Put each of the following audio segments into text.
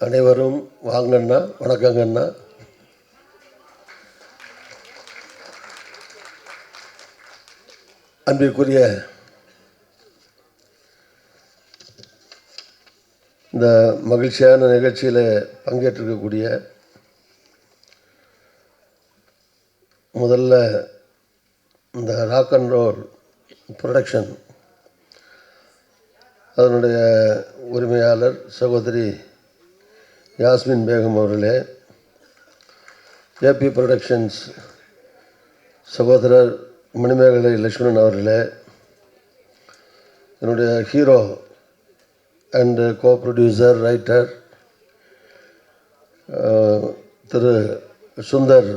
அனைவரும் வாங்கண்ணா வணக்கங்கண்ணா. அன்பிற்குரிய இந்த மகிழ்ச்சியான நிகழ்ச்சியில் பங்கேற்றிருக்கக்கூடிய முதல்ல இந்த ராக் அண்ட் ரோல் ப்ரொடக்ஷன் அதனுடைய உரிமையாளர் சகோதரி யாஸ்மின் பேகம் அவர்களே ஏபி ப்ரொடக்ஷன்ஸ் சகோதரர் மணிமேகலை லட்சுமணன் அவர்களே என்னுடைய hero and co producer writer Thiru Sundar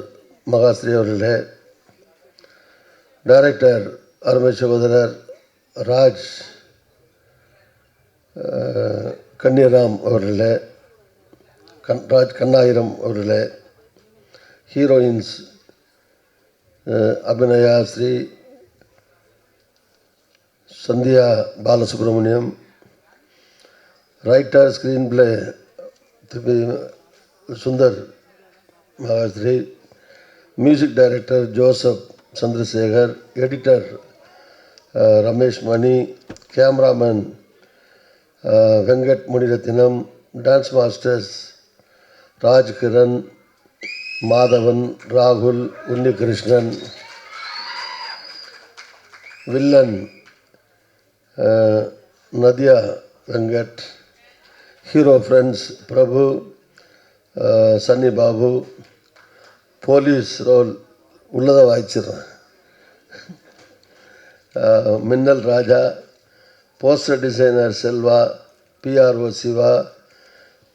Mahasri அவர்களே டைரக்டர் அருமை சகோதரர் ராஜ் அஹ், அவர்களே கண் ராஜ் கண்ணாயிரம் அவர்களே heroines Abhinaya Sri Sandhya Balasubramaniam writer screenplay Thiru Sundar Mahasri music director Joseph Chandrasekar editor Ramesh Mani cameraman Venkat Munirathinam dance masters Rajkiran Madhavan ராகுல் Unnikrishnan villain Nadhiya Venkat hero friends Prabhu Sunny Babu police role உள்ளதை வாய்ச்சிடுறேன். Minnal Raja poster designer Selva PRO Siva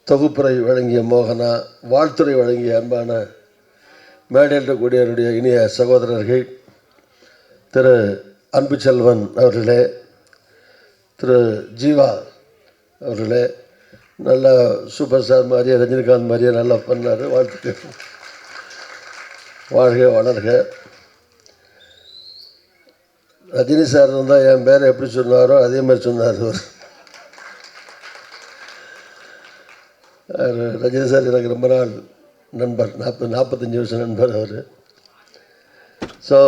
தொகுப்புரை வழங்கிய மோகனா வாழ்த்துறை வழங்கிய அன்பான மேடையில் கூடிய என்னுடைய இனிய சகோதரர்கள் திரு அன்புச்செல்வன் அவர்களே திரு ஜீவா அவர்களே நல்லா சூப்பர் ஸ்டார் மாதிரியே ரஜினிகாந்த் மாதிரியே நல்லா பண்ணார் வாழ்த்துக்கள். வாழ்க வளர்க. ரஜினி சார் இருந்தால் என் பேரை எப்படி சொன்னாரோ அதே மாதிரி சொன்னார் அவர். ரஜினி சார் எனக்கு ரொம்ப நாள் நண்பர் நாற்பது நாற்பத்தஞ்சு வருஷம் நண்பர் அவர். ஸோ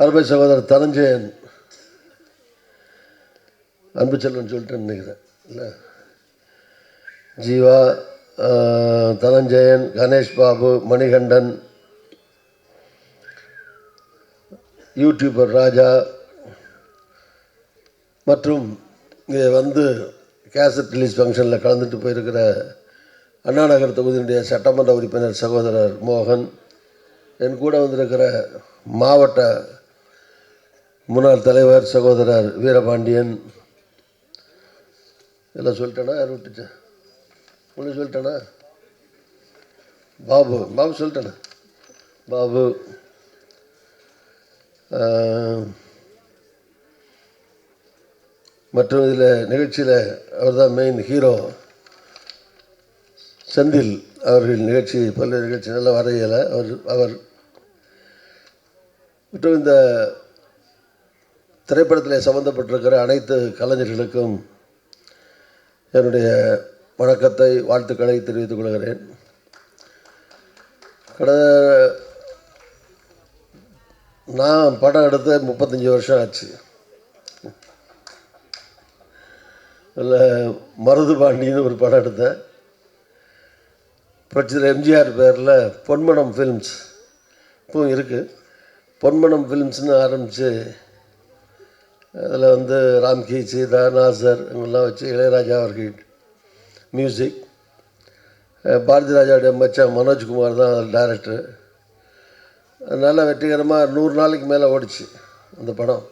அருமை சகோதரர் தனஞ்சயன் அன்பு செல்வன் சொல்லிட்டு நினைக்கிறேன். இல்லை? ஜீவா தனஞ்சயன் கணேஷ் பாபு மணிகண்டன் யூடியூபர் ராஜா மற்றும் இங்கே வந்து கேசட் ரிலீஸ் ஃபங்க்ஷனில் கலந்துட்டு போயிருக்கிற அண்ணா நகர் தொகுதியினுடைய சட்டமன்ற உறுப்பினர் சகோதரர் மோகன் என் கூட வந்திருக்கிற மாவட்ட முன்னாள் தலைவர் சகோதரர் வீரபாண்டியன். எல்லாம் சொல்லிட்டேனா? யார் விட்டுச்சேன் ஒன்று சொல்லிட்டேனா? பாபு. பாபு சொல்லிட்டேனா? பாபு. மற்றும் இதில் நிகழ்ச்சியில் அவர் தான் மெயின் ஹீரோ செந்தில் அவர்கள் நிகழ்ச்சி பல்வேறு நிகழ்ச்சி நல்லா வரையலை. அவர் அவர் மற்றும் இந்த திரைப்படத்தில் சம்மந்தப்பட்டிருக்கிற அனைத்து கலைஞர்களுக்கும் என்னுடைய வணக்கத்தை வாழ்த்துக்களை தெரிவித்துக் கொள்கிறேன். கடந்த நான் படம் எடுத்து முப்பத்தஞ்சு வருஷம் ஆச்சு அதில் மருது பாண்டின்னு ஒரு படம் எடுத்தேன். பிரச்சனை எம்ஜிஆர் பேரில் பொன்மனம் ஃபிலிம்ஸ் இப்போ இருக்குது பொன்மனம் ஃபிலிம்ஸ்னு ஆரம்பித்து அதில் வந்து ராம்கி சீதா நாசர் இவங்கெல்லாம் வச்சு இளையராஜா அவர்கள் மியூசிக் பாரதி ராஜாவுடைய மச்சான் மனோஜ்குமார் தான் அதில் டைரக்டர் நல்லா வெற்றிகரமாக நூறு நாளைக்கு மேலே ஓடிச்சு அந்த படம்.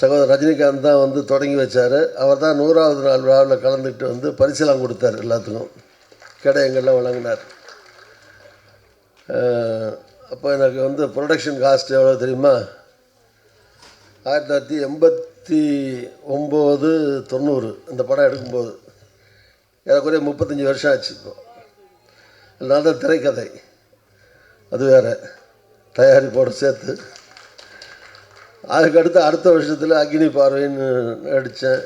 சகோதரர் ரஜினிகாந்த் தான் வந்து தொடங்கி வச்சார். அவர் தான் நூறாவது நாள் விழாவில் கலந்துக்கிட்டு வந்து பரிசெல்லாம் கொடுத்தார் எல்லாத்துக்கும். கடையங்கள்லாம் வழங்கினார். அப்போ எனக்கு வந்து ப்ரொடக்ஷன் காஸ்ட் எவ்வளோ தெரியுமா? ஆயிரத்தி தொள்ளாயிரத்தி எண்பத்தி ஒம்பது தொண்ணூறு இந்த படம் எடுக்கும்போது. ஏறக்குறைய முப்பத்தஞ்சு வருஷம் ஆச்சு இப்போ. நான் தான் திரைக்கதை. அது வேறு. தயாரிப்போடு சேர்த்து. அதுக்கடுத்து அடுத்த வருஷத்தில் அக்னி பார்வைன்னு நடித்தேன்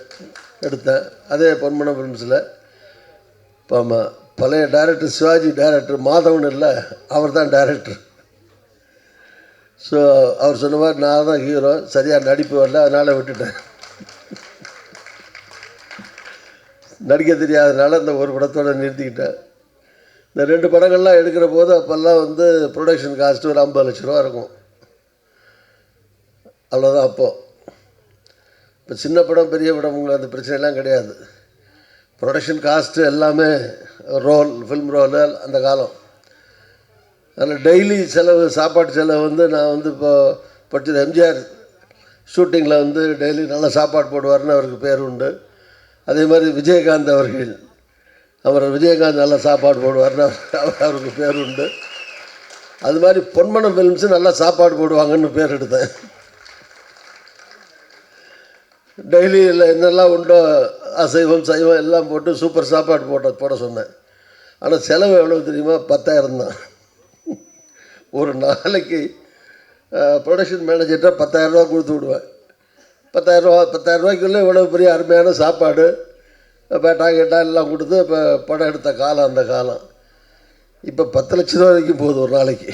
எடுத்தேன் அதே பொன்மன ஃபிலிம்ஸில் இப்போ ஆமாம் பழைய டைரக்டர் சிவாஜி டைரக்டர் மாதவன் இல்லை அவர் தான் டைரக்டர் ஸோ அவர் சொன்ன மாதிரி நான் தான் ஹீரோ சரியாக நடிப்பு வரல அதனால் விட்டுட்டேன். நடிக்க தெரியாதனால இந்த ஒரு படத்தோடு நிறுத்திக்கிட்டேன். இந்த ரெண்டு படங்கள்லாம் எடுக்கிற போது அப்போல்லாம் வந்து ப்ரொடக்ஷன் காஸ்ட்டு ஒரு ஐம்பது லட்ச ரூபா இருக்கும். அவ்வளோதான் அப்போது இப்போ சின்ன படம் பெரிய படம் அந்த பிரச்சனைலாம் கிடையாது. ப்ரொடக்ஷன் காஸ்ட்டு எல்லாமே ரோல் ஃபில்ம் ரோலு அந்த காலம். அதில் டெய்லி செலவு சாப்பாட்டு செலவு வந்து நான் வந்து இப்போ படித்தது எம்ஜிஆர் ஷூட்டிங்கில் வந்து டெய்லி நல்லா சாப்பாடு போடுவார்னு அவருக்கு பேர் உண்டு. அதே மாதிரி விஜயகாந்த் அவர்கள் அவர் விஜயகாந்த் நல்லா சாப்பாடு போடுவார்னு அவருக்கு பேர் உண்டு. அது மாதிரி பொன்மனம் ஃபிலிம்ஸு நல்லா சாப்பாடு போடுவாங்கன்னு பேர் எடுத்தேன். டெய்லியில் இல்லை என்னெல்லாம் உண்டோ அசைவம் சைவம் எல்லாம் போட்டு சூப்பர் சாப்பாடு போட்ட போட சொன்னேன். ஆனால் செலவு எவ்வளோ தெரியுமா? பத்தாயிரம் தான். ஒரு நாளைக்கு ப்ரொடக்ஷன் மேனேஜர்கிட்ட பத்தாயிரரூவா கொடுத்து விடுவேன். பத்தாயிரரூவா பத்தாயிரரூவாய்க்குள்ளே இவ்வளோ பெரிய அருமையான சாப்பாடு பேட்டா கேட்டா எல்லாம் கொடுத்து இப்போ படம் எடுத்த காலம் அந்த காலம். இப்போ பத்து லட்ச ரூபா வரைக்கும் போகுது ஒரு நாளைக்கு.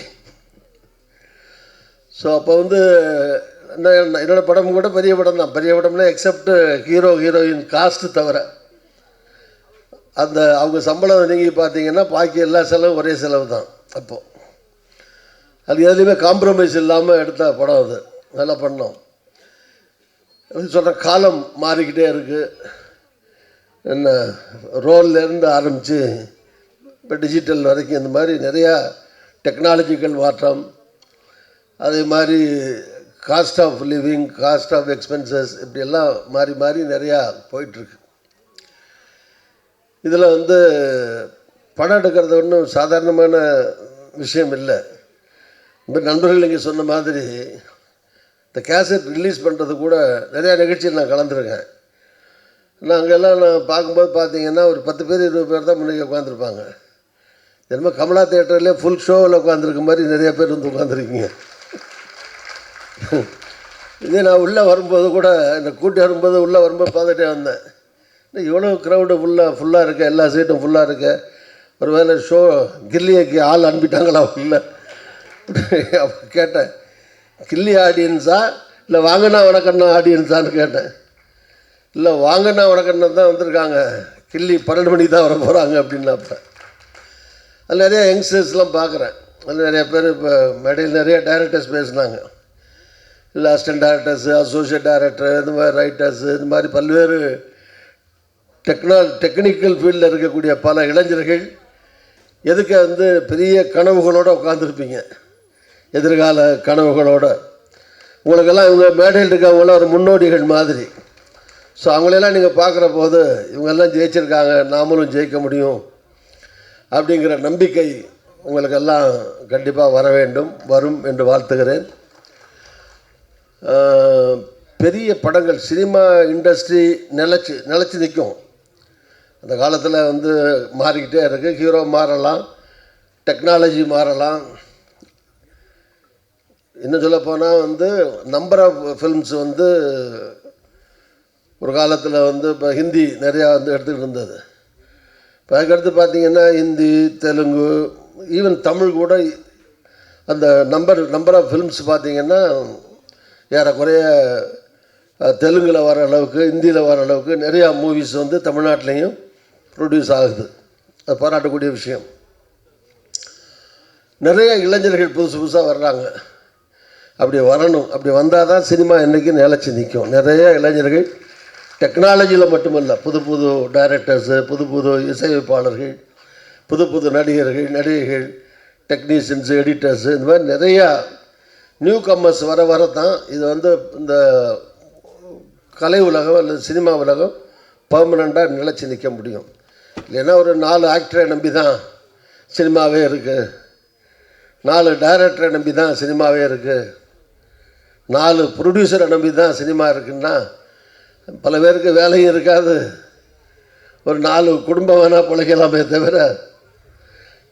ஸோ அப்போ வந்து என்ன என்னோட படம் கூட பெரிய படம் தான். பெரிய படம்னா எக்ஸப்ட் ஹீரோ ஹீரோயின் காஸ்ட்டு தவிர. அந்த அவங்க சம்பளம் நீங்கள் பார்த்தீங்கன்னா பாக்கி எல்லா செலவும் ஒரே செலவு தான் அப்போது அது எதுலேயுமே காம்ப்ரமைஸ் இல்லாமல் எடுத்த படம் அது. நல்லா பண்ணோம். சொல்கிற காலம் மாறிக்கிட்டே இருக்குது என்ன ரோல்லேருந்து ஆரம்பித்து இப்போ டிஜிட்டல் வரைக்கும் இந்த மாதிரி நிறையா டெக்னாலஜிக்கல் மாற்றம் அதே மாதிரி cost of living cost of expenses இப்படியெல்லாம் மாறி மாறி நிறையா போயிட்டுருக்கு. இதில் வந்து படம் எடுக்கிறது ஒன்றும் சாதாரணமான விஷயம் இல்லை. இந்த நண்பர்கள் இங்கே சொன்ன மாதிரி இந்த கேசட் ரிலீஸ் பண்ணுறது கூட நிறையா நிகழ்ச்சியில் நான் கலந்துருக்கேன். நான் அங்கெல்லாம் நான் பார்க்கும்போது பார்த்தீங்கன்னா ஒரு பத்து பேர் இருபது பேர் தான் முன்னாடி உட்காந்துருப்பாங்க. என்னமோ கமலா தேட்டர்லேயே ஃபுல் ஷோவில் உட்காந்துருக்க மாதிரி நிறைய பேர் வந்து உட்காந்துருக்கீங்க. இதே நான் உள்ளே வரும்போது கூட இந்த கூட்டி வரும்போது உள்ளே வரும்போது பார்த்துட்டே வந்தேன். இன்னும் இவ்வளோ க்ரௌடு ஃபுல்லாக ஃபுல்லாக இருக்க எல்லா சீட்டும் ஃபுல்லாக இருக்கேன் ஒரு வேளை ஷோ கில்லியக்கு ஆள் அனுப்பிட்டாங்களா உள்ள? அப்ப கேட்டேன் கில்லி ஆடியன்ஸா இல்லை வாங்கினா வணக்கண்ணா ஆடியன்ஸான்னு கேட்டேன். இல்லை வாங்கினா வணக்கண்ணா தான் வந்திருக்காங்க. கில்லி பன்னெண்டு மணிக்கு தான் வர போகிறாங்க அப்படின்னாப்ப அதில் நிறைய யங்ஸ்டர்ஸ்லாம் பார்க்குறேன். அதில் நிறைய பேர் இப்போ மேடையில் நிறைய டைரக்டர்ஸ் பேசுனாங்க. இல்லை அசிஸ்டன்ட் டேரக்டர்ஸு அசோசியேட் டைரக்டர் இந்த மாதிரி ரைட்டர்ஸு இந்த மாதிரி பல்வேறு டெக்னால் டெக்னிக்கல் ஃபீல்டில் இருக்கக்கூடிய பல இளைஞர்கள் எதுக்கு வந்து பெரிய கனவுகளோடு உட்காந்துருப்பீங்க எதிர்கால கனவுகளோட. உங்களுக்கெல்லாம் இவங்க மேடையில் இருக்கவங்களாம் ஒரு முன்னோடிகள் மாதிரி. ஸோ அவங்களெல்லாம் நீங்கள் பார்க்குற போது இவங்கெல்லாம் ஜெயிச்சிருக்காங்க நாமளும் ஜெயிக்க முடியும் அப்படிங்கிற நம்பிக்கை உங்களுக்கெல்லாம் கண்டிப்பாக வர வேண்டும் வரும் என்று வாழ்த்துகிறேன். பெரிய படங்கள் சினிமா இண்டஸ்ட்ரி நிலச்சி நிலச்சி நிற்கும். அந்த காலத்தில் வந்து மாறிக்கிட்டே இருக்குது ஹீரோ மாறலாம் டெக்னாலஜி மாறலாம். இன்னும் சொல்லப்போனால் வந்து நம்பர் ஆஃப் ஃபில்ம்ஸ் வந்து ஒரு காலத்தில் வந்து இப்போ ஹிந்தி நிறையா வந்து எடுத்துக்கிட்டு இருந்தது. இப்போ அதுக்கடுத்து பார்த்தீங்கன்னா ஹிந்தி தெலுங்கு ஈவன் தமிழ் கூட அந்த நம்பர் நம்பர் ஆஃப் ஃபில்ம்ஸ் பார்த்தீங்கன்னா ஏறக்குறைய தெலுங்கில் வர அளவுக்கு ஹிந்தியில் வர அளவுக்கு நிறையா மூவிஸ் வந்து தமிழ்நாட்டிலையும் ப்ரொடியூஸ் ஆகுது. அது பாராட்டக்கூடிய விஷயம். நிறைய இளைஞர்கள் புதுசு புதுசாக வர்றாங்க. அப்படி வரணும். அப்படி வந்தால் தான் சினிமா என்றைக்கும் நிலச்சி நிற்கும். நிறைய இளைஞர்கள் டெக்னாலஜியில் மட்டுமல்ல புது புது டைரக்டர்ஸு புது புது இசையமைப்பாளர்கள் புது புது நடிகர்கள் நடிகைகள் டெக்னீஷியன்ஸு எடிட்டர்ஸு இந்த மாதிரி நிறையா நியூ கம்மர்ஸ் வர வர தான் இது வந்து இந்த கலை உலகம் அல்லது சினிமா உலகம் பர்மனெண்ட்டாக நிலச்சி நிற்க முடியும். இல்லைன்னா ஒரு நாலு ஆக்டரை நம்பி தான் சினிமாவே இருக்குது நாலு டைரக்டரை நம்பி தான் சினிமாவே இருக்குது நாலு ப்ரொடியூசரை நம்பி தான் சினிமா இருக்குன்னா பல பேருக்கு வேலையும் இருக்காது. ஒரு நாலு குடும்பம் வேணால் பிழைக்கலாமே தவிர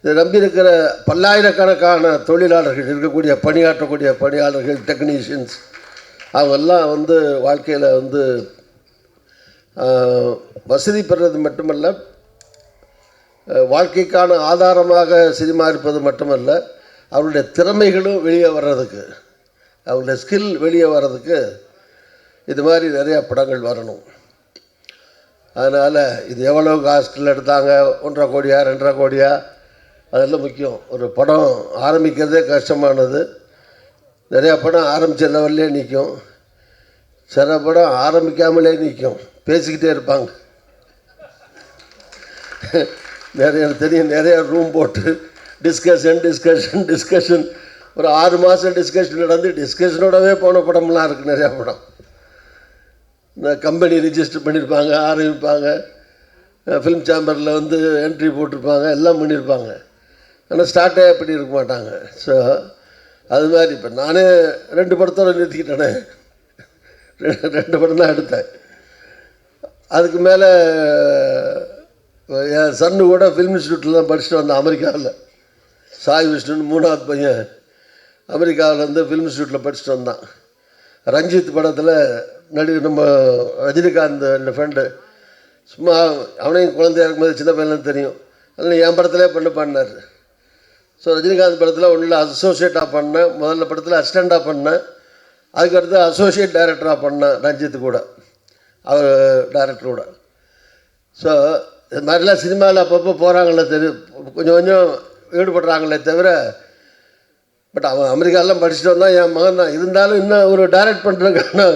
இதை நம்பி இருக்கிற பல்லாயிரக்கணக்கான தொழிலாளர்கள் இருக்கக்கூடிய பணியாற்றக்கூடிய பணியாளர்கள் டெக்னீஷியன்ஸ் அவங்கெல்லாம் வந்து வாழ்க்கையில் வந்து வசதி பெறுறது மட்டுமல்ல வாழ்க்கைக்கான ஆதாரமாக சினிமா இருப்பது மட்டுமல்ல அவருடைய திறமைகளும் வெளியே வர்றதுக்கு அவருடைய ஸ்கில் வெளியே வர்றதுக்கு இது மாதிரி நிறையா படங்கள் வரணும். அதனால் இது எவ்வளோ காஸ்டில் எடுத்தாங்க? ஒன்றரை கோடியா ரெண்டரை கோடியா? அதெல்லாம் முக்கியம். ஒரு படம் ஆரம்பிக்கிறதே கஷ்டமானது. நிறையா படம் ஆரம்பித்த லெவல்லே நிற்கும் சில படம் ஆரம்பிக்காமலே நிற்கும் பேசிக்கிட்டே இருப்பாங்க. நிறைய எனக்கு தெரியும் நிறைய ரூம் போட்டு டிஸ்கஷன் டிஸ்கஷன் டிஸ்கஷன் ஒரு ஆறு மாதம் டிஸ்கஷன் நடந்து டிஸ்கஷனோடவே போன படம்லாம் இருக்குது நிறையா படம். இந்த கம்பெனி ரிஜிஸ்டர் பண்ணியிருப்பாங்க ஆரம்பிப்பாங்க. ஃபிலிம் சேம்பரில் வந்து என்ட்ரி போட்டிருப்பாங்க எல்லாம் பண்ணியிருப்பாங்க ஆனால் ஸ்டார்ட்டே பண்ணியிருக்க மாட்டாங்க. ஸோ அது மாதிரி இப்போ நானே ரெண்டு படத்தோட நிறுத்திக்கிட்டேனே. ரெண்டு- படம் தான் எடுத்தேன். அதுக்கு மேலே என் சன்னு கூட ஃபிலிம் இன்ஸ்டியூட்டில் தான் படிச்சுட்டு வந்தேன் அமெரிக்காவில் சாய் விஷ்ணுன்னு மூணாவது பையன் அமெரிக்காவில் வந்து ஃபிலிம் இன்ஸ்டியூட்டில் படிச்சுட்டு வந்தான். ரஞ்சித் படத்தில் நடிகர் நம்ம ரஜினிகாந்த் என் ஃப்ரெண்டு சும்மா அவனையும் குழந்தையாக இருக்கும்போது சின்ன பையன்லாம் தெரியும். அதில் என் படத்திலே பண்ணு பண்ணார் ஸோ ரஜினிகாந்த் படத்தில் ஒன்றில் அசோசியேட்டாக பண்ணேன் முதல்ல படத்தில் அசிஸ்டண்ட்டாக பண்ணேன் அதுக்கடுத்து அசோசியேட் டைரக்டராக பண்ணேன் ரஞ்சித்து கூட. அவர் டைரக்டரோட கூட. ஸோ இது மாதிரிலாம் சினிமாவில் அப்பப்போ போகிறாங்களே தெரியும் கொஞ்சம் கொஞ்சம் ஈடுபடுறாங்களே தவிர பட் அவன் அமெரிக்காலாம் படிச்சுட்டு வந்தான் என் மகன் தான். இருந்தாலும் இன்னும் ஒரு டைரக்ட் பண்ணுறதுக்கான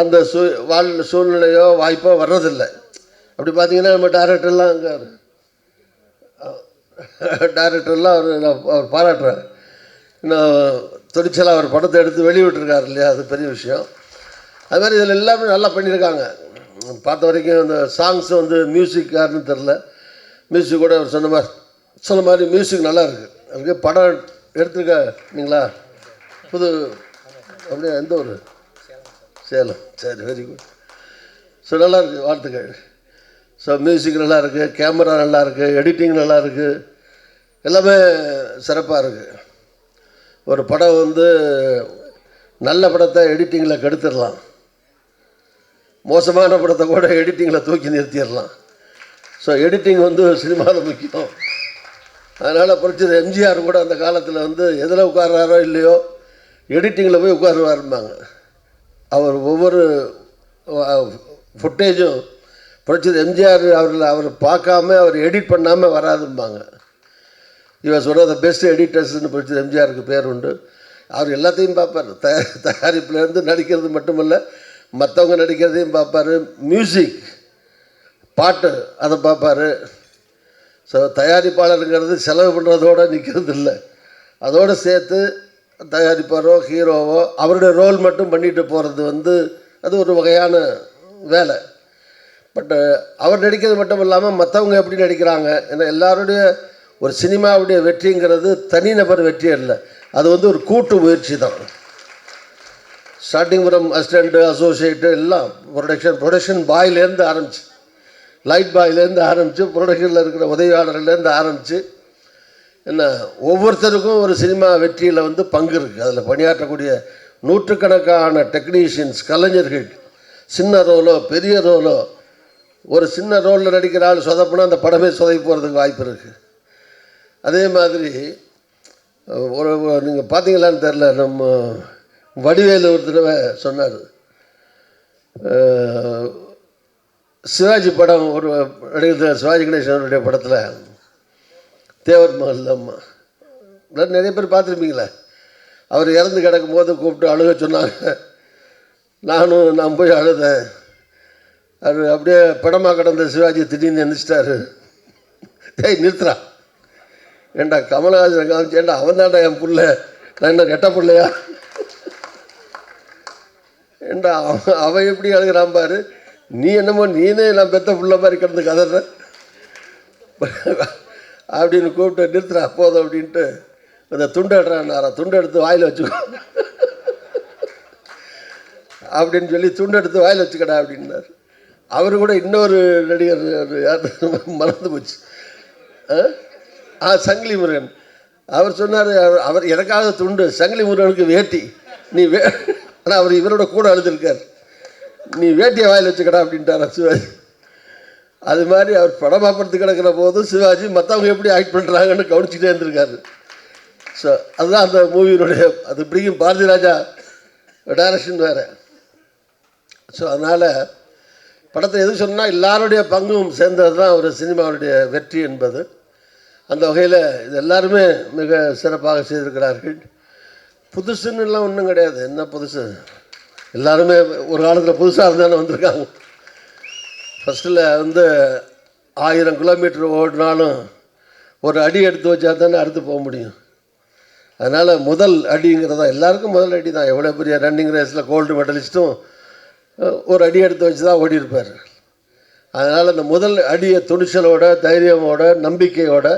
அந்த சூ வாழ் சூழ்நிலையோ வாய்ப்போ வர்றதில்லை. அப்படி பார்த்தீங்கன்னா நம்ம டைரக்டர்லாம் அங்கே டைரக்டர்லாம் அவர் நான் அவர் பாராட்டுறேன் இன்னும் துணிச்சலாக அவர் படத்தை எடுத்து வெளியிட்டிருக்காரு இல்லையா? அது பெரிய விஷயம். அது மாதிரி இதில் எல்லாமே நல்லா பண்ணியிருக்காங்க. பார்த்த வரைக்கும் அந்த சாங்ஸ் வந்து மியூசிக் யாருன்னு தெரில. மியூசிக் கூட அவர் சொன்ன மாதிரி சொன்ன மாதிரி மியூசிக் நல்லா இருக்குது அதுக்கு படம் எடுத்துருக்க நீங்களா? புது அப்படியே எந்த ஒரு சேலம். சரி வெரி குட் ஸோ நல்லா இருக்குது வாழ்த்துக்கள். ஸோ மியூசிக் நல்லா இருக்குது கேமரா நல்லா இருக்குது எடிட்டிங் நல்லா இருக்குது எல்லாமே சிறப்பாக இருக்குது ஒரு படம் வந்து நல்ல படத்தை எடிட்டிங்கில் கெடுத்துடலாம். மோசமான படத்தை கூட எடிட்டிங்கில் தூக்கி நிறுத்திடலாம். ஸோ எடிட்டிங் வந்து சினிமாவில் முக்கியம். அதனால் புரட்சி எம்ஜிஆர் கூட அந்த காலத்தில் வந்து எதில் உட்கார்றாரோ இல்லையோ எடிட்டிங்கில் போய் உட்காருவாரும்பாங்க. அவர் ஒவ்வொரு ஃபுட்டேஜும் புரட்சி எம்ஜிஆர் அவரில் அவர் பார்க்காம அவர் எடிட் பண்ணாமல் வராதும்பாங்க. இவர் சொல்கிறத த பெஸ்ட் எடிட்டர்ஸ்னு புரட்சி எம்ஜிஆருக்கு பேர் உண்டு. அவர் எல்லாத்தையும் பார்ப்பார். த தயாரிப்புலேருந்து நடிக்கிறது மட்டுமல்ல மற்றவங்க நடிக்கிறதையும் பார்ப்பார். மியூசிக் பாட்டு அதை பார்ப்பார். ஸோ தயாரிப்பாளருங்கிறது செலவு பண்ணுறதோடு நிற்கிறது இல்லை அதோடு சேர்த்து தயாரிப்பாரோ ஹீரோவோ அவருடைய ரோல் மட்டும் பண்ணிட்டு போகிறது வந்து அது ஒரு வகையான வேலை. பட்டு அவர் நடிக்கிறது மட்டும் இல்லாமல் மற்றவங்க எப்படி நடிக்கிறாங்க ஏன்னா எல்லாருடைய ஒரு சினிமாவுடைய வெற்றிங்கிறது தனிநபர் வெற்றி இல்லை அது வந்து ஒரு கூட்டு முயற்சி தான். ஸ்டார்டிங் ஃப்ரம் அசிஸ்டண்ட்டு அசோசியேட்டு எல்லாம் ப்ரொடக்ஷன் ப்ரொடக்ஷன் பாய்லேருந்து ஆரம்பிச்சு லைட் பாய்லேருந்து ஆரம்பித்து ப்ரொடக்ஷனில் இருக்கிற உதவியாளர்லேருந்து ஆரம்பித்து என்ன ஒவ்வொருத்தருக்கும் ஒரு சினிமா வெற்றியில் வந்து பங்கு இருக்குது அதில் பணியாற்றக்கூடிய நூற்றுக்கணக்கான டெக்னீஷியன்ஸ் கலைஞர்கள் சின்ன ரோலோ பெரிய ரோலோ ஒரு சின்ன ரோலில் நடிக்கிற ஆள் சொதப்புனா அந்த படமே சொதப்பி போகிறதுக்கு வாய்ப்பு இருக்குது அதே மாதிரி ஒரு நீங்கள் பார்த்தீங்களான்னு தெரில நம்ம வடிவேலு ஒரு தடவை சொன்னார். சிவாஜி படம் ஒரு நடிகர் சிவாஜி கணேசனுடைய படத்தில் தேவர் மகள் அம்மா. நிறைய பேர் பார்த்துருப்பீங்களே. அவர் இறந்து கிடக்கும் போது கூப்பிட்டு அழுக சொன்னாங்க. நானும் நான் போய் அழுதேன். அது அப்படியே படமாக கிடந்த சிவாஜி திடீர்னு எந்திரிச்சிட்டாரு. டேய் நிறுத்துறா ஏண்டா கமலஹாசன் காமிச்சு ஏண்டா அவன் தான்டா என் புள்ள? நான் என்ன கெட்ட பிள்ளையா? ஏண்டா அவன் அவன் எப்படி அழுகிறான் பாரு. நீ என்னமோ நீனே நான் பெத்த புள்ள மாதிரி கிடந்து கதற. அப்படின்னு கூப்பிட்டு நிறுத்துறா போதும் அப்படின்ட்டு. அந்த துண்டு எடுறான்னாரா துண்டு எடுத்து வாயில் வச்சுக்கோ. அப்படின்னு சொல்லி துண்டு எடுத்து வாயில் வச்சுக்கடா அப்படின்னாரு. அவர் கூட இன்னொரு நடிகர் யார்? மறந்து போச்சு. ஆ? ஆ சங்கிலி முருகன் அவர் சொன்னார் அவர் எனக்காக துண்டு சங்கிலி முருகனுக்கு வேட்டி. நீ வே ஆனால் அவர் இவரோட கூட அழுதுருக்கார். நீ வேட்டியை வாயில் வச்சுக்கடா அப்படின்ட்டார் சிவாஜி. அது மாதிரி அவர் படம் பார்ப்பறது கிடக்கிற போது சிவாஜி மற்றவங்க எப்படி ஆக்ட் பண்ணுறாங்கன்னு கவனிச்சுட்டே இருந்திருக்காரு. ஸோ அதுதான் அந்த மூவியினுடைய அது பிடிக்கும் பாரதி ராஜா டைரக்ஷன் வேறு. ஸோ அதனால் படத்தை எது சொன்னால் எல்லாருடைய பங்கும் சேர்ந்தது தான் ஒரு சினிமாவுடைய வெற்றி என்பது. அந்த வகையில் இது எல்லாருமே மிக சிறப்பாக செய்திருக்கிறார்கள். புதுசுன்னுலாம் ஒன்றும் கிடையாது. என்ன புதுசு? எல்லாருமே ஒரு காலத்தில் புதுசாக இருந்தாலும் வந்திருக்காங்க. ஃபஸ்ட்டில் வந்து ஆயிரம் கிலோமீட்டர் ஓடினாலும் ஒரு அடி எடுத்து வச்சா தானே அடுத்து போக முடியும். அதனால் முதல் அடிங்கிறதா எல்லாருக்கும் முதல் அடி தான் எவ்வளோ பெரிய ரன்னிங் ரேஸில் கோல்டு மெடலிஸ்ட்டும் ஒரு அடி எடுத்து வச்சு தான் ஓடி இருப்பார் அதனால் அந்த முதல் அடியை துணிச்சலோட தைரியமோட நம்பிக்கையோட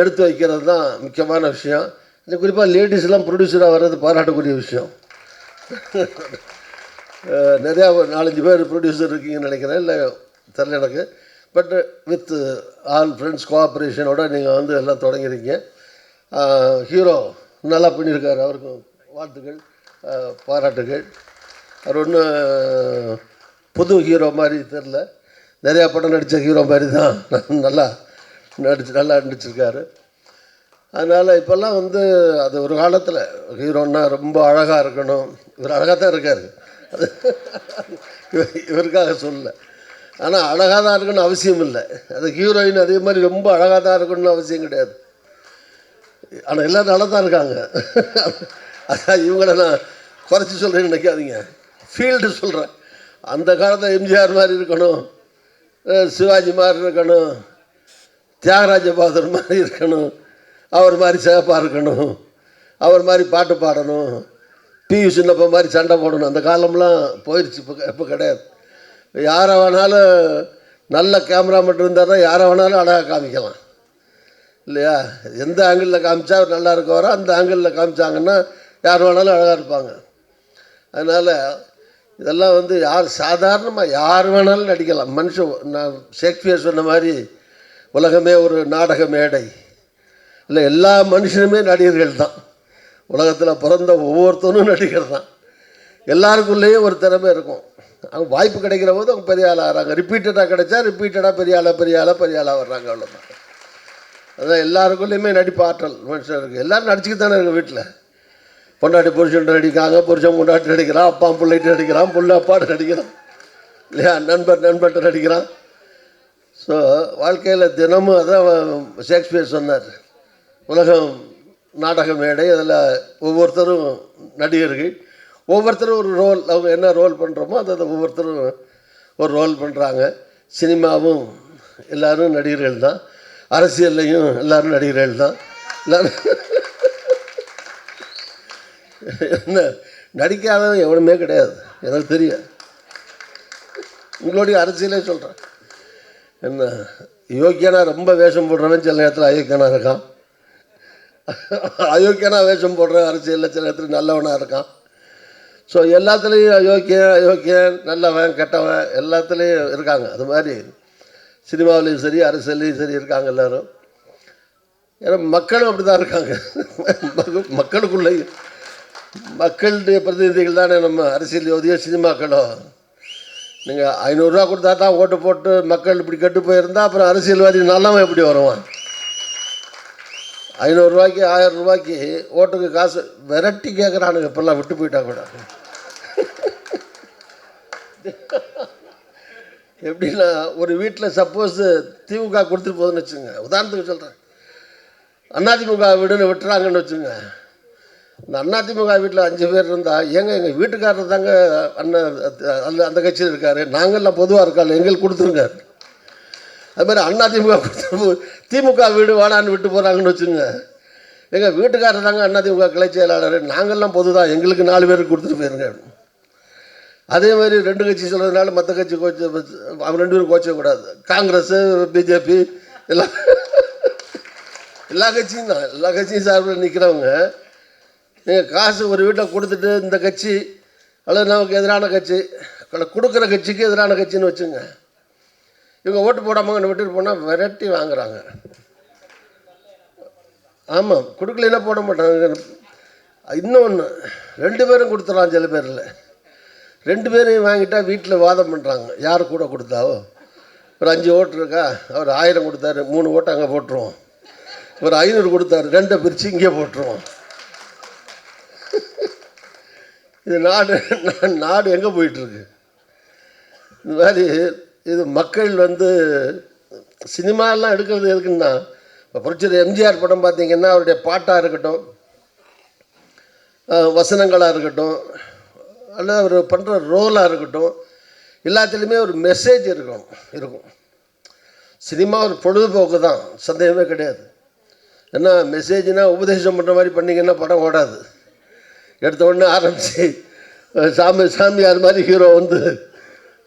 எடுத்து வைக்கிறது தான் முக்கியமான விஷயம். இந்த குறிப்பாக லேடிஸ்லாம் ப்ரொடியூசராக வர்றது பாராட்டக்கூடிய விஷயம். நிறையா ஒரு நாலஞ்சு பேர் ப்ரொடியூசர் இருக்கீங்கன்னு நினைக்கிறேன். இல்லை தெரில எனக்கு. பட் வித் ஆல் ஃப்ரெண்ட்ஸ் கோஆப்ரேஷனோட நீங்கள் வந்து எல்லாம் தொடங்கிறீங்க ஹீரோ நல்லா பண்ணியிருக்காரு. அவருக்கும் வாழ்த்துக்கள் பாராட்டுகள். அவர் ஒன்றும் புது ஹீரோ மாதிரி தெரில நிறையா படம் நடித்த ஹீரோ மாதிரி தான். நல்லா நடிச்சு நல்லா நடிச்சிருக்காரு. அதனால் இப்போல்லாம் வந்து அது ஒரு காலத்தில் ஹீரோன்னா ரொம்ப அழகாக இருக்கணும். இவர் அழகாக தான் இருக்கார். அது இவருக்காக சொல்லல. ஆனால் அழகாக தான் இருக்கணும்னு அவசியம் இல்லை. அது ஹீரோயின் அதே மாதிரி ரொம்ப அழகாக தான் இருக்கணும்னு அவசியம் கிடையாது. ஆனால் எல்லோரும் நல்லா தான் இருக்காங்க. அதான் இவங்கள நான் குறைச்சி சொல்கிறேன்னு நினைக்காதீங்க. ஃபீல்டு சொல்கிறேன் அந்த காலத்தில் எம்ஜிஆர் மாதிரி இருக்கணும் சிவாஜி மாதிரி இருக்கணும் தியாகராஜ பாதர் மாதிரி இருக்கணும் அவர் மாதிரி சேப்பாக இருக்கணும் அவர் மாதிரி பாட்டு பாடணும் பியு சின்னப்ப மாதிரி சண்டை போடணும். அந்த காலம்லாம் போயிடுச்சு இப்போ இப்போ கிடையாது. யாரை வேணாலும் நல்ல கேமரா மட்டும் இருந்தால் தான் யாரை வேணாலும் அழகாக காமிக்கலாம். இல்லையா? எந்த ஆங்கிளில் காமிச்சா அவர் நல்லா இருக்கவரோ அந்த ஆங்கிளில் காமிச்சாங்கன்னா யார் வேணாலும் அழகாக இருப்பாங்க. அதனால் இதெல்லாம் வந்து யார் சாதாரணமாக யார் வேணாலும் நடிக்கலாம். மனுஷன் நான் ஷேக்ஸ்பியர் சொன்ன மாதிரி உலகமே ஒரு நாடக மேடை. இல்லை எல்லா மனுஷனுமே நடிகர்கள் தான். உலகத்தில் பிறந்த ஒவ்வொருத்தனும் நடிகர் தான். எல்லாருக்குள்ளேயும் ஒரு திறமை இருக்கும். அவங்க வாய்ப்பு கிடைக்கிற போது அவங்க பெரிய ஆளாக ஆகிறாங்க ரிப்பீட்டடாக கிடைச்சா ரிப்பீட்டடாக பெரிய ஆளாக பெரிய ஆளாக பெரிய ஆளாக வர்றாங்க அவ்வளோதான் அதான் எல்லாருக்குள்ளேயுமே நடிப்பு ஆற்றல். மனுஷன் இருக்குது எல்லோரும் நடிச்சுக்கிட்டு தானே இருக்குது வீட்டில் பொண்டாட்டி புருஷன் நடிக்காங்க புருஷன் பொண்டாட்டி நடிக்கிறான் அப்பா பிள்ளைட்டு நடிக்கிறான் புள்ள அப்பாட்டு நடிக்கிறான் இல்லையா நண்பர் நண்பர்கிட்ட நடிக்கிறான். ஸோ வாழ்க்கையில் தினமும் அதான் ஷேக்ஸ்பியர் சொன்னார். உலகம் நாடக மேடை அதில் ஒவ்வொருத்தரும் நடிகர்கள் ஒவ்வொருத்தரும் ஒரு ரோல் அவங்க என்ன ரோல் பண்ணுறோமோ அதை ஒவ்வொருத்தரும் ஒரு ரோல் பண்ணுறாங்க சினிமாவும் எல்லாரும் நடிகர்கள் தான் அரசியல்லையும் எல்லாரும் நடிகர்கள் தான் எல்லாரும் என்ன நடிக்காதவன் எவனுமே கிடையாது. எனக்கு தெரியும் உங்களுடைய அரசியலே சொல்கிறேன் என்ன யோக்கியனா ரொம்ப வேஷம் போடுறவன் சில நேரத்தில் அயோக்கியனா இருக்கான். அயோக்கியனாக வேஷம் போடுற அரசியலில் சில நேரத்தில் நல்லவனாக இருக்கான். ஸோ எல்லாத்துலேயும் அயோக்கியன் அயோக்கியன் நல்லவன் கெட்டவன் எல்லாத்துலேயும் இருக்காங்க. அது மாதிரி சினிமாவிலையும் சரி அரசியல்லையும் சரி இருக்காங்க எல்லாரும். ஏன்னா மக்களும் அப்படி தான் இருக்காங்க மக்களுக்குள்ளேயும். மக்களுடைய பிரதிநிதிகள் தானே நம்ம அரசியல் யோதியோ சினிமாக்களோ? நீங்கள் ஐநூறுரூவா கொடுத்தா தான் ஓட்டு போட்டு மக்கள் இப்படி கெட்டு போயிருந்தா அப்புறம் அரசியல்வாதி நல்லவன் எப்படி வருவான்? ஐநூறுரூவாய்க்கு ஆயிரம் ரூபாய்க்கு ஓட்டுக்கு காசு விரட்டி கேட்குறானுங்க இப்போல்லாம் விட்டு போயிட்டா கூட. எப்படின்னா ஒரு வீட்டில் சப்போஸ் திமுக கொடுத்துட்டு போகுதுன்னு வச்சுங்க உதாரணத்துக்கு சொல்கிறேன் அதிமுக வீடுன்னு விட்டுறாங்கன்னு வச்சுங்க இந்த அதிமுக வீட்டில் அஞ்சு பேர் இருந்தால் ஏங்க எங்கள் வீட்டுக்காரர் தாங்க அண்ணன் அந்த அந்த கட்சியில் இருக்கார். நாங்கள்லாம் பொதுவாக இருக்காள் எங்களுக்கு கொடுத்துருங்க. அது மாதிரி திமுக கொடுத்து திமுக வீடு வேணான்னு விட்டு போகிறாங்கன்னு வச்சுங்க எங்கள் வீட்டுக்காரர் தாங்க அதிமுக கிளை செயலாளர். நாங்கள்லாம் பொது தான் எங்களுக்கு நாலு பேருக்கு கொடுத்துட்டு போயிருங்க. அதே மாதிரி ரெண்டு கட்சி சொல்கிறதுனால மற்ற கட்சி கோச்ச அவங்க ரெண்டு பேரும் கோச்சக்கூடாது காங்கிரஸ் பிஜேபி எல்லாம் எல்லா கட்சியும் தான். எல்லா கட்சியும் சார்பில் நிற்கிறவங்க நீங்கள் காசு ஒரு வீட்டில் கொடுத்துட்டு இந்த கட்சி அல்லது நமக்கு எதிரான கட்சி கொடுக்குற கட்சிக்கு எதிரான கட்சின்னு வச்சுங்க. இவங்க ஓட்டு போடாமல் விட்டுட்டு போனால் விரட்டி வாங்குறாங்க. ஆமாம் கொடுக்கலைன்னா போட மாட்டாங்க. இன்னொன்று ரெண்டு பேரும் கொடுத்துடலாம் சில பேரில். ரெண்டு பேரையும் வாங்கிட்டா வீட்டில் வாதம் பண்ணுறாங்க யார் கூட கொடுத்தாவோ? ஒரு அஞ்சு ஓட்டு இருக்கா? அவர் ஆயிரம் கொடுத்தாரு மூணு ஓட்டு அங்கே போட்டுருவோம். ஒரு ஐநூறு கொடுத்தாரு ரெண்டை பிரித்து இங்கே போட்டுருவோம். இது நாடு நாடு எங்கே போயிட்டுருக்கு? இந்த மாதிரி இது மக்கள் வந்து சினிமாலாம் எடுக்கிறது எதுக்குன்னா இப்போ புரட்சியர் எம்ஜிஆர் படம் பார்த்திங்கன்னா அவருடைய பாட்டாக இருக்கட்டும் வசனங்களாக இருக்கட்டும் அல்லது அவர் பண்ணுற ரோலாக இருக்கட்டும் எல்லாத்துலேயுமே ஒரு மெசேஜ் இருக்கும் இருக்கும். சினிமா ஒரு பொழுதுபோக்கு தான் சந்தேகமே கிடையாது. ஏன்னா மெசேஜ்னால் உபதேசம் பண்ணுற மாதிரி பண்ணிங்கன்னா படம் ஓடாது. எடுத்த உடனே ஆரம்பித்து சாமி சாமியார் மாதிரி ஹீரோ வந்து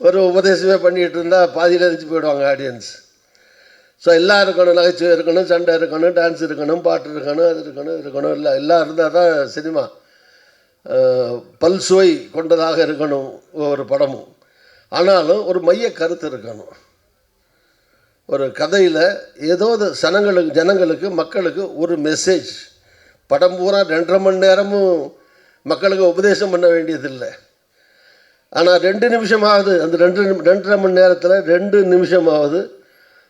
ஒரு உபதேசமே பண்ணிகிட்டு இருந்தால் பாதியில் எரிஞ்சு போயிடுவாங்க ஆடியன்ஸ் ஸோ எல்லாம் இருக்கணும் நகைச்சுவை இருக்கணும் சண்டை இருக்கணும் டான்ஸ் இருக்கணும் பாட்டு இருக்கணும் அது இருக்கணும் இது இருக்கணும் இல்லை எல்லாம் இருந்தால் தான் சினிமா பல்சுவை கொண்டதாக இருக்கணும் ஒரு படமும். ஆனாலும் ஒரு மைய கருத்து இருக்கணும். ஒரு கதையில் ஏதோ சனங்களுக்கு ஜனங்களுக்கு மக்களுக்கு ஒரு மெசேஜ் படம் பூரா ரெண்டரை மணி நேரமும் மக்களுக்கு உபதேசம் பண்ண வேண்டியதில்லை. ஆனால் ரெண்டு நிமிஷமாவது அந்த ரெண்டு ரெண்டரை மணி நேரத்தில் ரெண்டு நிமிஷமாவது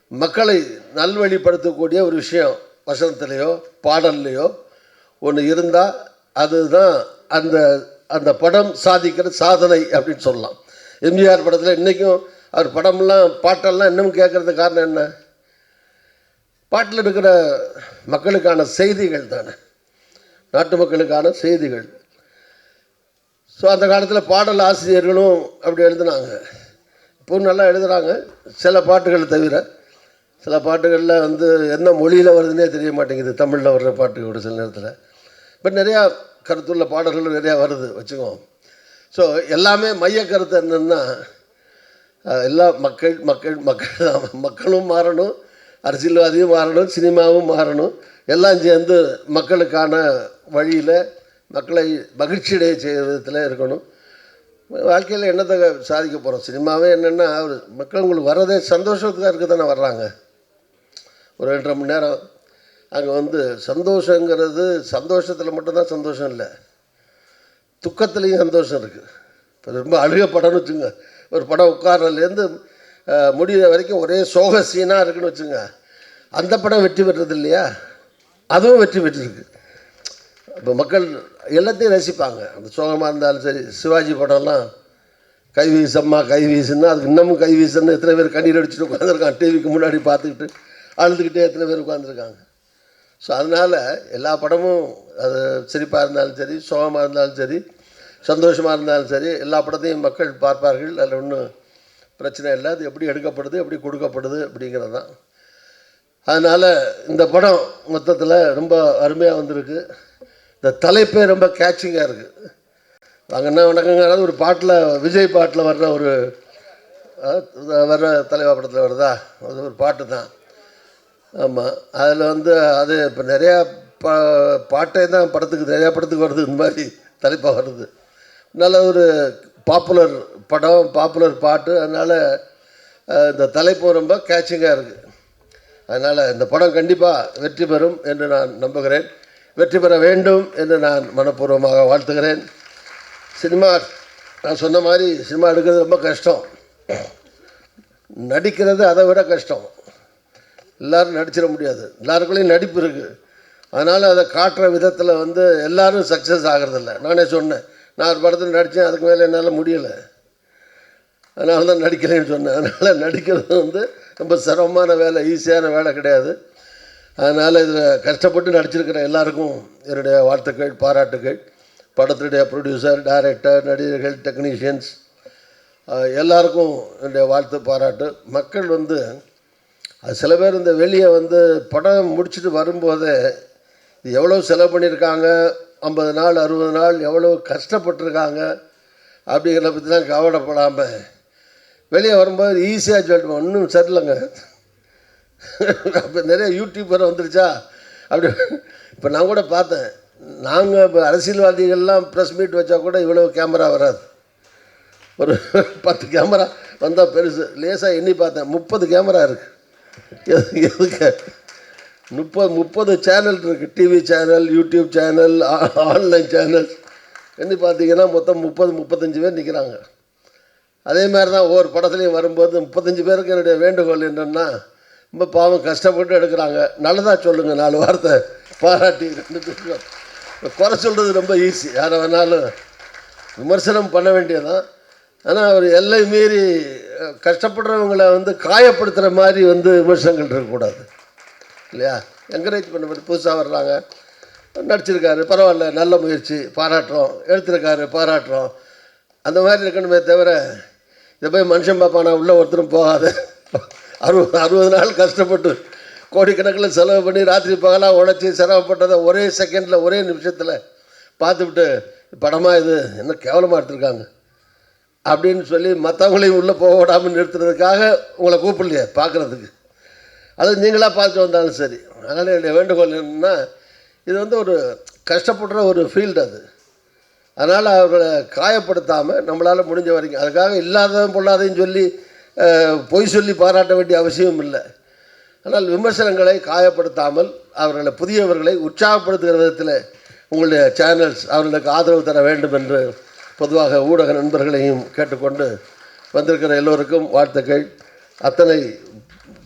மக்களை நல்வழிப்படுத்தக்கூடிய ஒரு விஷயம் வசனத்துலேயோ பாடல்லையோ ஒன்று இருந்தால் அதுதான் அந்த அந்த படம் சாதிக்கிற சாதனை அப்படின்னு சொல்லலாம். எம்ஜிஆர் படத்தில் இன்றைக்கும் அவர் படம்லாம் பாட்டெல்லாம் இன்னும் கேட்குறது காரணம் என்ன? பாட்டில் இருக்கிற மக்களுக்கான செய்திகள் தானே. நாட்டு மக்களுக்கான செய்திகள். ஸோ அந்த காலத்தில் பாடல் ஆசிரியர்களும் அப்படி எழுதுனாங்க. இப்போ நல்லா எழுதுகிறாங்க சில பாட்டுகள் தவிர. சில பாட்டுகளில் வந்து என்ன மொழியில் வருதுன்னே தெரிய மாட்டேங்குது தமிழில் வர்ற பாட்டு சில நேரத்தில். பட் நிறையா கருத்துள்ள பாடல்கள் நிறையா வருது வச்சுக்கோம் ஸோ எல்லாமே மைய கருத்து என்னென்னா எல்லா மக்கள் மக்கள் மக்கள் மக்களும் மாறணும் அரசியல்வாதியும் மாறணும் சினிமாவும் மாறணும். எல்லாம் சேர்ந்து மக்களுக்கான வழியில் மக்களை மகிழ்ச்சியடைய செய்கிற விதத்தில் இருக்கணும். வாழ்க்கையில் என்னத்தை சாதிக்க போகிறோம் சினிமாவே என்னென்னா ஒரு மக்கள் உங்களுக்கு வர்றதே சந்தோஷத்துக்காக இருக்க தானே வர்றாங்க. ஒரு ரெண்டரை மணி நேரம் அங்கே வந்து சந்தோஷங்கிறது சந்தோஷத்தில் மட்டும்தான் சந்தோஷம் இல்லை. துக்கத்துலேயும் சந்தோஷம் இருக்குது இப்போ ரொம்ப அழுக படம்னு வச்சுங்க. ஒரு படம் உட்கார்றதுலேருந்து முடிகிற வரைக்கும் ஒரே சோக சீனாக இருக்குன்னு வச்சுங்க. அந்த படம் வெற்றி பெற்றது இல்லையா? அதுவும் வெற்றி பெற்றிருக்கு. இப்போ மக்கள் எல்லாத்தையும் ரசிப்பாங்க. அந்த சோகமாக இருந்தாலும் சரி சிவாஜி படம்லாம் கை வீசம்மா கை வீசுன்னா அதுக்கு இன்னமும் கை வீசுன்னு எத்தனை பேர் கண்ணீர் அடிச்சுட்டு உட்காந்துருக்காங்க டிவிக்கு முன்னாடி பார்த்துக்கிட்டு அழுதுகிட்டே எத்தனை பேர் உட்காந்துருக்காங்க ஸோ அதனால் எல்லா படமும் அது சிரிப்பாக இருந்தாலும் சரி சோகமாக இருந்தாலும் சரி சந்தோஷமாக இருந்தாலும் சரி எல்லா படத்தையும் மக்கள் பார்ப்பார்கள். அதில் ஒன்றும் பிரச்சனை இல்லை. அது எப்படி எடுக்கப்படுது எப்படி கொடுக்கப்படுது அப்படிங்கிறது தான். அதனால் இந்த படம் மொத்தத்தில் ரொம்ப அருமையாக வந்திருக்கு. இந்த தலைப்பே ரொம்ப கேட்சிங்காக இருக்குது வாங்கன்னா வணக்கங்கிறது ஒரு பாட்டில் விஜய் பாட்டில் வர்ற ஒரு வர்ற தலைவா படத்தில் வருதா? அது ஒரு பாட்டு தான். ஆமாம் அதில் வந்து அது இப்போ நிறையா பா பாட்டே தான் படத்துக்கு நிறையா படத்துக்கு வருது. இந்த மாதிரி தலைப்பாக வருது. நல்ல ஒரு பாப்புலர் படம் பாப்புலர் பாட்டு. அதனால் இந்த தலைப்பும் ரொம்ப கேட்சிங்காக இருக்குது அதனால் இந்த படம் கண்டிப்பாக வெற்றி பெறும் என்று நான் நம்புகிறேன். வெற்றி பெற வேண்டும் என்று நான் மனப்பூர்வமாக வாழ்த்துகிறேன். சினிமா நான் சொன்ன மாதிரி சினிமா எடுக்கிறது ரொம்ப கஷ்டம். நடிக்கிறது அதை விட கஷ்டம். எல்லோரும் நடிச்சிட முடியாது. எல்லாருக்குள்ளேயும் நடிப்பு இருக்குது அதனால் அதை காட்டுற விதத்தில் வந்து எல்லோரும் சக்ஸஸ் ஆகிறதில்ல. நானே சொன்னேன் நான் ஒரு படத்தில் நடித்தேன் அதுக்கு மேலே என்னால் முடியலை. அதனால தான் நடிக்கலைன்னு சொன்னேன். அதனால் நடிக்கிறது வந்து ரொம்ப சிரமமான வேலை ஈஸியான வேலை கிடையாது. அதனால் இதில் கஷ்டப்பட்டு நடிச்சிருக்கிற எல்லாருக்கும் என்னுடைய வாழ்த்துக்கள் பாராட்டுகள். படத்தினுடைய ப்ரொடியூசர் டைரக்டர் நடிகர்கள் டெக்னீஷியன்ஸ் எல்லாருக்கும் என்னுடைய வாழ்த்து பாராட்டு. மக்கள் வந்து அது சில பேர் இந்த வெளியே வந்து படம் முடிச்சுட்டு வரும்போதே இது எவ்வளோ செலவு பண்ணியிருக்காங்க ஐம்பது நாள் அறுபது நாள் எவ்வளோ கஷ்டப்பட்டிருக்காங்க அப்படிங்கிறத பற்றிலாம் கவலைப்படாமல் வெளியே வரும்போது ஈஸியாக சொல்லிட்டு ஒன்றும் சரியில்லைங்க. அப்போ நிறைய யூடியூபர் வந்துருச்சா? அப்படி இப்போ நான் கூட பார்த்தேன். நாங்கள் இப்போ அரசியல்வாதிகள்லாம் ப்ரெஸ் மீட் வச்சா கூட இவ்வளோ கேமரா வராது. ஒரு பத்து கேமரா வந்தால் பெருசு. லேசாக எண்ணி பார்த்தேன். முப்பது கேமரா இருக்குது எது எதுக்கு? முப்பது முப்பது சேனல் இருக்குது TV channel YouTube channel online channel எண்ணி பார்த்தீங்கன்னா மொத்தம் முப்பது முப்பத்தஞ்சு பேர் நிற்கிறாங்க அதே மாதிரி தான் ஒவ்வொரு படத்துலையும் வரும்போது முப்பத்தஞ்சு பேருக்கு என்னுடைய வேண்டுகோள் என்னென்னா ரொம்ப பாவம் கஷ்டப்பட்டு எடுக்கிறாங்க. நல்லதாக சொல்லுங்கள் நாலு வார்த்தை பாராட்டி ரெண்டு பேரும். குறை சொல்கிறது ரொம்ப ஈஸி யாரை வேணாலும் விமர்சனம் பண்ண வேண்டியதான் ஆனால் அவர் எல்லை மீறி கஷ்டப்படுறவங்கள கஷ்டப்படுறவங்களை வந்து காயப்படுத்துகிற மாதிரி வந்து விமர்சனங்கள் இருக்கக்கூடாது. இல்லையா? என்கரேஜ் பண்ண புதுசாக வர்றாங்க. நடிச்சிருக்காரு பரவாயில்ல நல்ல முயற்சி பாராட்டுறோம் எடுத்திருக்காரு பாராட்டுறோம். அந்த மாதிரி இருக்கணுமே தவிர இதை போய் மனுஷன் பார்ப்பானா உள்ளே ஒருத்தரும் போகாது. அறுபது அறுபது நாள் கஷ்டப்பட்டு கோடிக்கணக்கில் செலவு பண்ணி ராத்திரி பகலாக உழைச்சி சிரமப்பட்டதை ஒரே செகண்டில் ஒரே நிமிஷத்தில் பார்த்துவிட்டு படமாக இது என்ன கேவலமாக எடுத்திருக்காங்க. அப்படின்னு சொல்லி மற்றவங்களையும் உள்ளே போக விடாமல் நிறுத்துறதுக்காக உங்களை கூப்பிடலையே பார்க்குறதுக்கு. அது நீங்களாக பார்த்து வந்தாலும் சரி. அதனால் என்னுடைய வேண்டுகோள் என்னென்னா இது வந்து ஒரு கஷ்டப்படுற ஒரு ஃபீல்டு அது. அதனால் அவர்களை காயப்படுத்தாமல் நம்மளால் முடிஞ்ச வரைக்கும் அதுக்காக இல்லாததும் பொல்லாதையும் சொல்லி பொய் சொல்லி பாராட்ட வேண்டிய அவசியம் இல்லை. ஆனால் விமர்சனங்களை காயப்படுத்தாமல் அவர்களை புதியவர்களை உற்சாகப்படுத்துகிற விதத்தில் உங்களுடைய சேனல்ஸ் அவர்களுக்கு ஆதரவு தர வேண்டும் என்று பொதுவாக ஊடக நண்பர்களையும் கேட்டுக்கொண்டு வந்திருக்கிற எல்லோருக்கும் வாழ்த்துக்கள். அத்தனை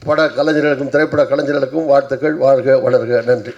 பட கலைஞர்களுக்கும் திரைப்பட கலைஞர்களுக்கும் வாழ்த்துக்கள். வாழ்க வளர்க நன்றி.